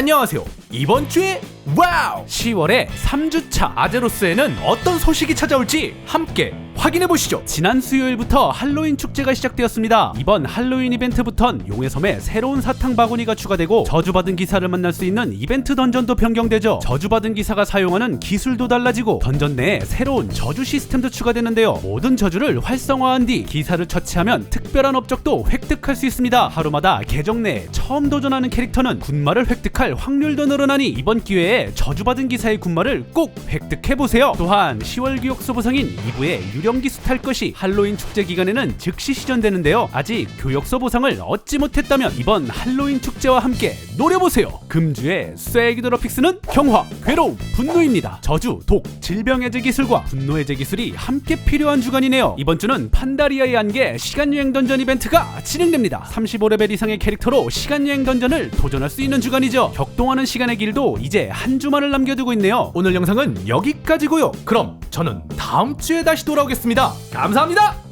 안녕하세요. 이번 주에 와우! 10월의 3주차 아제로스에는 어떤 소식이 찾아올지 함께 확인해 보시죠. 지난 수요일부터 할로윈 축제가 시작되었습니다. 이번 할로윈 이벤트부턴 용해섬에 새로운 사탕 바구니가 추가되고 저주받은 기사를 만날 수 있는 이벤트 던전도 변경되죠. 저주받은 기사가 사용하는 기술도 달라지고 던전 내에 새로운 저주 시스템도 추가되는데요. 모든 저주를 활성화한 뒤 기사를 처치하면 특별한 업적도 획득할 수 있습니다. 하루마다 계정 내에 처음 도전하는 캐릭터는 군마를 획득할 확률도 늘어 나니 이번 기회에 저주받은 기사의 군마를 꼭 획득해 보세요. 또한 10월 교육소 보상인 2부에 유령 기수 탈 것이 할로윈 축제 기간에는 즉시 시전되는데요. 아직 교역소 보상을 얻지 못했다면 이번 할로윈 축제와 함께 노려보세요. 금주의 쐐기드러픽스는 경화, 괴로움, 분노입니다. 저주, 독, 질병 해제 기술과 분노 해제 기술이 함께 필요한 주간이네요. 이번 주는 판다리아의 안개 시간 여행 던전 이벤트가 진행됩니다. 35레벨 이상의 캐릭터로 시간 여행 던전을 도전할 수 있는 주간이죠. 격동하는 시간의 길도 이제 한 주만을 남겨두고 있네요. 오늘 영상은 여기까지고요. 그럼 저는 다음 주에 다시 돌아오겠습니다. 감사합니다.